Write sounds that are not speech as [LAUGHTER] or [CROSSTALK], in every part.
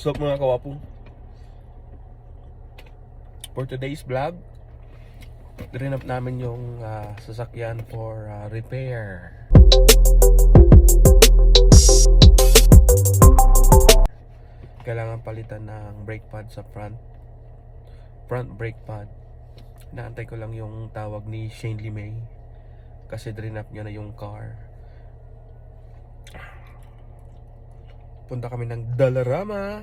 Up mga kawapo? For today's vlog, rin up namin yung ah, sasakyan for ah, repair. Kailangan palitan ng brake pad sa front. Front brake pad. Naantay ko lang yung tawag ni Shane Limay. Kasi drain up niya na yung car. Punta kami ng Dalarama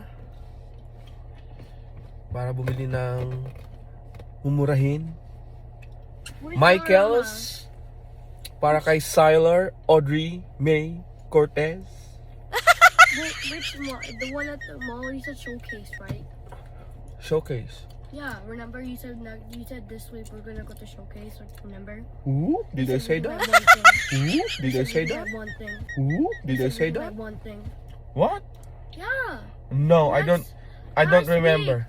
para bumili ng mumurahin. Michaels para kay Siler, Audrey, May, Cortez. [LAUGHS] Wait, which one? The one at the mall you said showcase, right? Showcase. Yeah, remember you said na- you said this week we're gonna go to showcase. Like, remember? Ooh, did I say that? Ooh, did I say that? One thing. Ooh, did I say that? One thing. What? Yeah. No, I don't. Last- I don't last remember.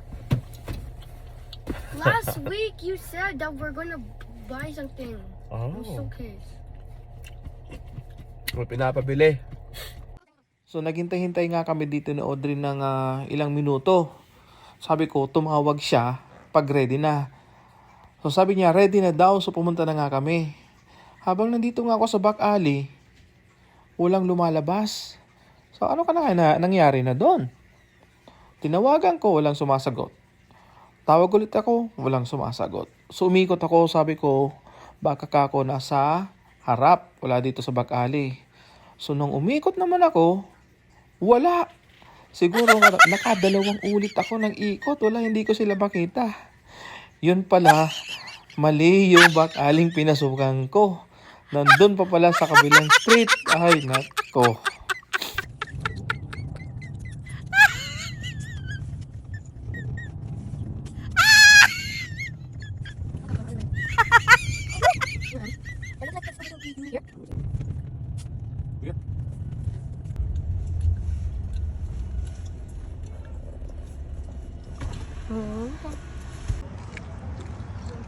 Last [LAUGHS] week you said that we're gonna buy something. Oh. in showcase. May pinapabili. So naghintay-hintay nga kami dito ni Audrey ng ah, ilang minuto. Sabi ko, tumawag siya pag ready na. So sabi niya, ready na daw. So pumunta na nga kami. Habang nandito nga ako sa back alley, walang lumalabas. So ano ka na na, nangyari na doon? Tinawagan ko, walang sumasagot. Tawag ulit ako, walang sumasagot. So umikot ako, sabi ko, baka ka ako nasa harap, wala dito sa back alley. So nung umikot naman ako, wala. Siguro [LAUGHS] nakadalawang ulit ako ng ikot, wala, hindi ko sila makita. Yun pala, mali yung back alley pinasukan ko. Nandun pa pala sa kabilang street. Ay, nako.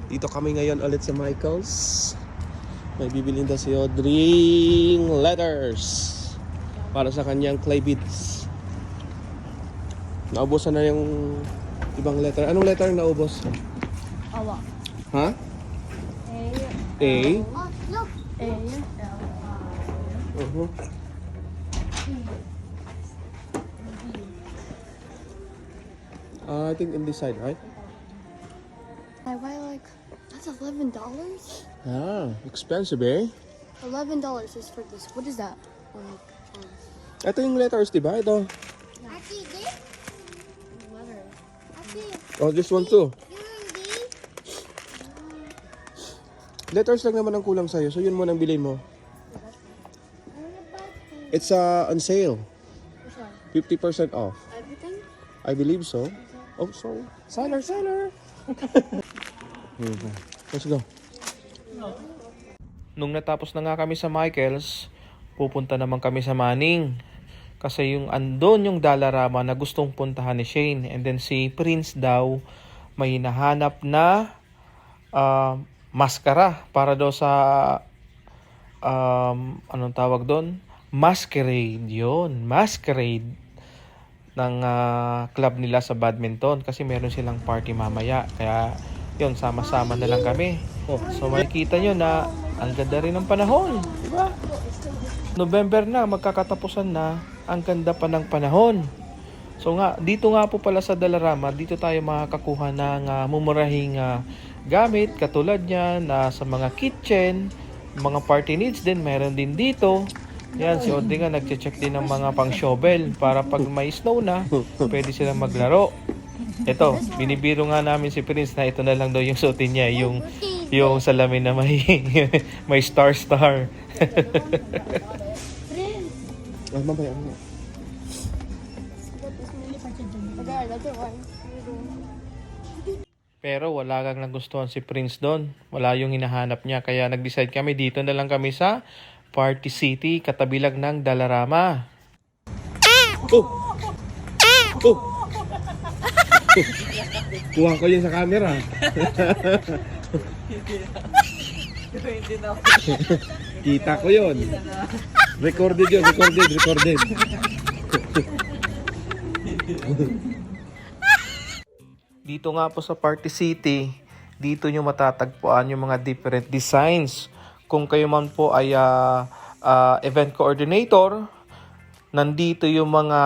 Dito kami ngayon ulit sa Michaels. May bibilin daw si Audrey letters para sa kanyang clay beads. Naubusan na yung ibang letter. Anong letter ang naubos? Awa. Ha? A. A? Oh. A. L. Uh-huh. Uh, I think in this side, right? I buy like that's eleven dollars. Ah, expensive eh. Eleven dollars is for this. What is that? Like um, Ito yung letters, di ba? Ito. Ate, this? letter. Ate, Oh, this one too. yung this? Letters lang naman ang kulang sa'yo. So yun mo nang bilhin mo. It's uh, on sale. Which one? 50% off. Everything? I believe so. Oh, sorry. Seller, seller. Here we go. Let's go. Nung natapos na nga kami sa Michaels, pupunta naman kami sa Manning. Kasi yung andon yung Dalarama na gustong puntahan ni Shane. And then si Prince daw may hinahanap na ah, maskara para daw sa um, anong tawag doon? Masquerade yon Masquerade ng ah, club nila sa badminton kasi meron silang party mamaya. Kaya yun, sama-sama na lang kami. So makikita nyo na ang ganda rin ng panahon. Di ba? November na, magkakatapusan na. Ang ganda pa ng panahon. So nga, dito nga po pala sa Dalarama, dito tayo makakakuha ng ah, mumurahing ah, gamit katulad niya na sa mga kitchen, mga party needs din, meron din dito. Yan, si Audrey nga nagche-check din ng mga pang shovel para pag may snow na, pwede silang maglaro. Ito, binibiro nga namin si Prince na ito na lang daw yung suotin niya, yung yung salamin na may [LAUGHS] may star star. Ah, mamaya. One. Pero wala kang nagustuhan si Prince doon. Wala yung hinahanap niya. Kaya nag-decide kami dito na lang kami sa Party City, katabi lang ng Dalarama. Oh! Oh! Kuha ko yun sa camera. Kita ko yun. Recorded yun, recorded, recorded. Dito nga po sa Party City, dito nyo matatagpuan yung mga different designs. Kung kayo man po ay ah, ah, event coordinator, nandito yung mga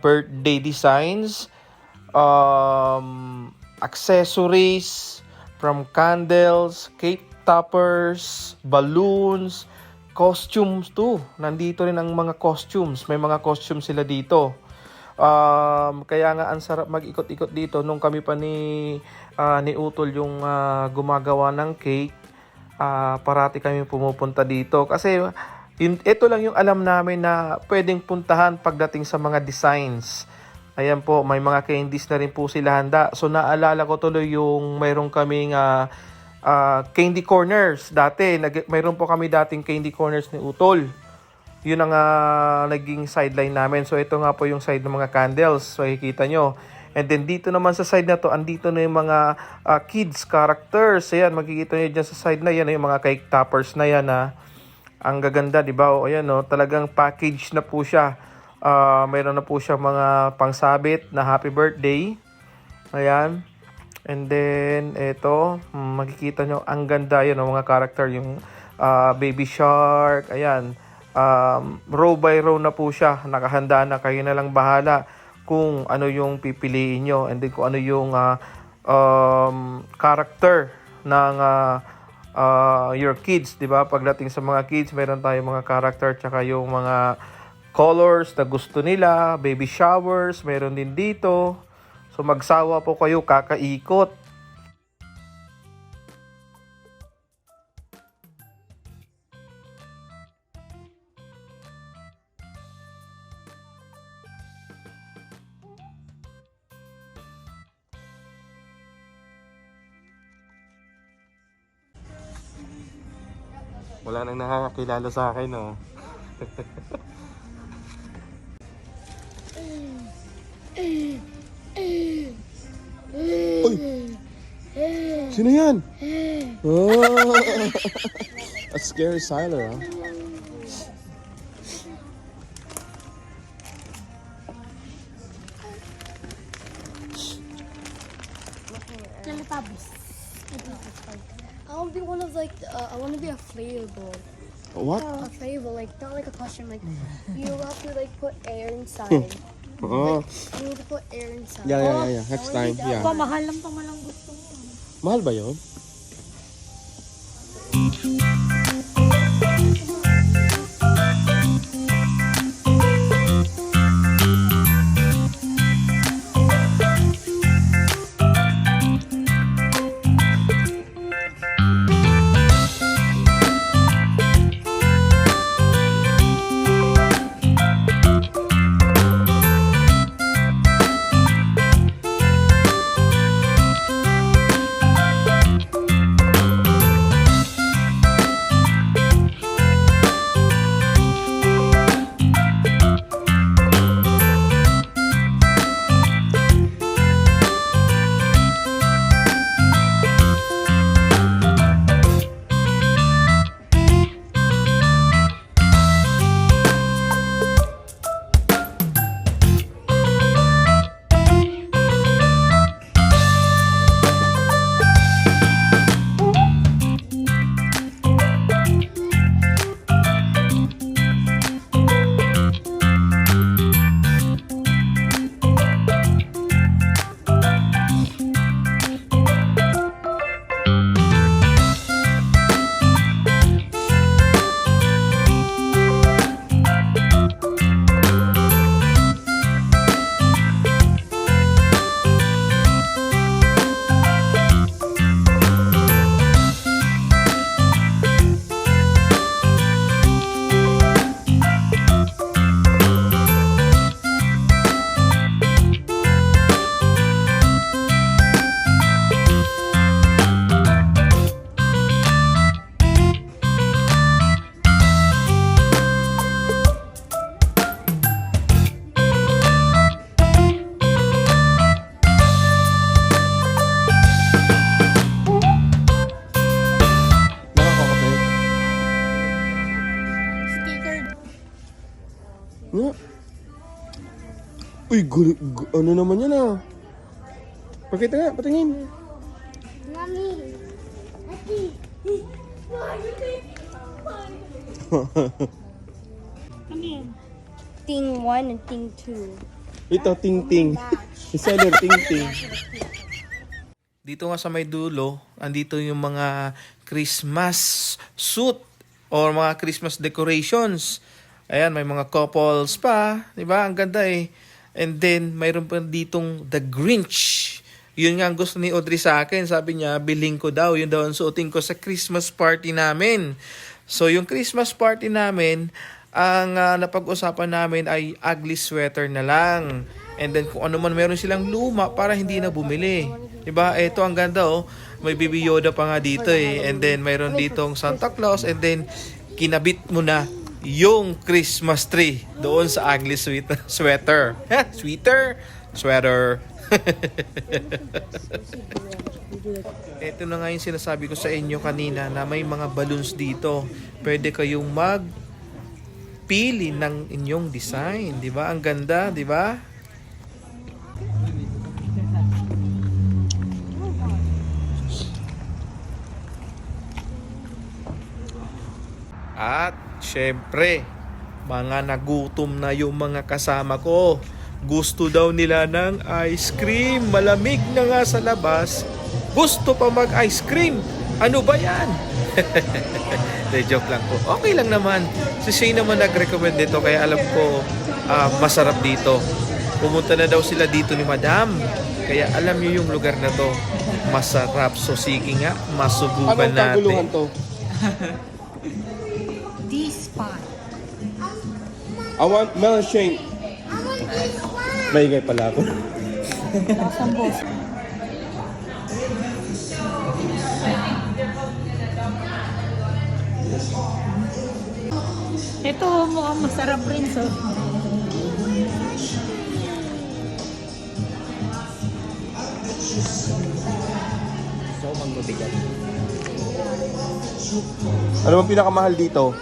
birthday designs, um, accessories, from candles, cake toppers, balloons, costumes too. Nandito rin ang mga costumes. May mga costumes sila dito. Um, kaya nga ang sarap mag-ikot-ikot dito nung kami pa ni ah, ni Utol yung ah, gumagawa ng cake. Ah, parati kami pumupunta dito kasi yun, ito lang yung alam namin na pwedeng puntahan pagdating sa mga designs. Ayan po, may mga candies na rin po sila handa. So naalala ko tuloy yung mayroon kaming ah, ah, candy corners dati. Nag, mayroon po kami dating candy corners ni Utol yun ang ah, naging sideline namin. So ito nga po yung side ng mga candles. So makikita nyo. And then dito naman sa side na to, andito na yung mga ah, kids characters. Ayan, makikita nyo dyan sa side na yan, yung mga cake toppers na yan ha. Ang gaganda, di ba? O ayan no, talagang package na po siya. Ah, mayroon na po siya mga pangsabit na happy birthday. Ayan. And then, ito, hmm, makikita nyo, ang ganda yan, mga character, yung ah, baby shark, ayan. Um, row by row na po siya, nakahanda na, kayo na lang bahala kung ano yung pipiliin nyo, and then kung ano yung ah, um, character ng ah, ah, your kids, di ba? Pagdating sa mga kids, meron tayong mga character, tsaka yung mga colors na gusto nila, baby showers, meron din dito. So magsawa po kayo kakaikot. Wala nang nakakakilala sa akin, no? Sino yan? Oh, a scary sailor, huh? Teletubbies. I want to be one of like, uh, I want to be a flavor. What? A flavor, like not like a costume. Like [LAUGHS] you have to like put air inside. [LAUGHS] Oh, you need to put air inside. yeah, yeah, yeah, yeah. Next time, yeah. Mahal lang pa malang gusto mo. Mahal ba yun? Uy, gu- gu- ano naman yan ah? Pakita nga, patingin. Mommy. Ati. Thing one and thing two. Ito, ting ting. [LAUGHS] Seller, ting ting. Dito nga sa may dulo, andito yung mga Christmas suit or mga Christmas decorations. Ayan, may mga couples pa, 'di ba? Ang ganda eh. And then mayroon pa ditong The Grinch. Yun nga ang gusto ni Audrey sa akin. Sabi niya, biling ko daw. Yun daw ang suotin ko sa Christmas party namin. So, yung Christmas party namin, ang ah, napag-usapan namin ay ugly sweater na lang. And then kung ano man meron silang luma para hindi na bumili. 'Di ba? Ito ang ganda oh. May Baby Yoda pa nga dito eh. And then mayroon ditong Santa Claus and then kinabit mo na yung Christmas tree doon sa ugly [LAUGHS] sweater. Sweater. Sweater? [LAUGHS] Sweater. Ito na nga yung sinasabi ko sa inyo kanina na may mga balloons dito. Pwede kayong mag pili ng inyong design, 'di ba? Ang ganda, 'di ba? At syempre, mga nagutom na yung mga kasama ko. Gusto daw nila ng ice cream. Malamig na nga sa labas. Gusto pa mag-ice cream. Ano ba yan? [LAUGHS] De, joke lang po. Okay lang naman. Si Shane naman nag-recommend dito kaya alam ko ah, masarap dito. Pumunta na daw sila dito ni Madam. Kaya alam niyo yung lugar na to. Masarap. So sige nga, masubukan Anong kaguluhan natin. to? [LAUGHS] I want melon shake. Maingay pala ako. Ito mukhang masarap rin so. Ano bang pinakamahal dito?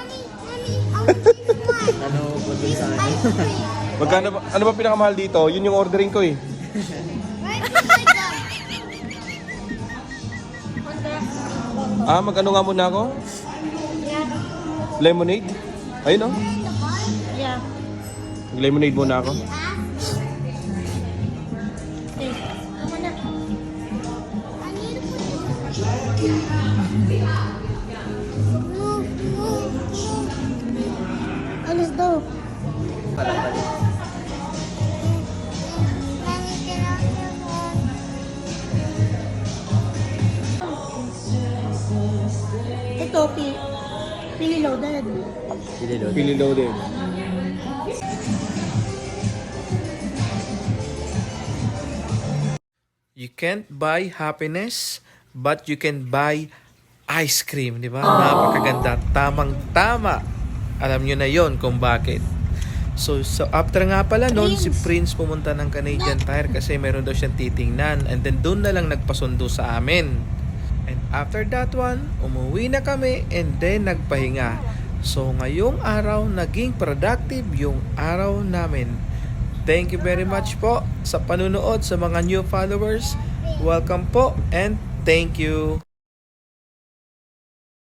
Ano ano? [LAUGHS] Magkano ba, ano ba pinakamahal dito? Yun yung ordering ko eh. Ah, magano nga muna ako? Lemonade? Ayun oh. Yeah. Lemonade muna ako. Pili loaded. Pili loaded. You can't buy happiness, but you can buy ice cream, di ba? Napakaganda. Tamang-tama. Alam nyo na yon kung bakit. So, so after nga pala noon, si Prince pumunta ng Canadian Tire kasi meron daw siyang titingnan. And then doon na lang nagpasundo sa amin. And after that one, umuwi na kami and then nagpahinga. So ngayong araw, naging productive yung araw namin. Thank you very much po sa panunood sa mga new followers. Welcome po and thank you.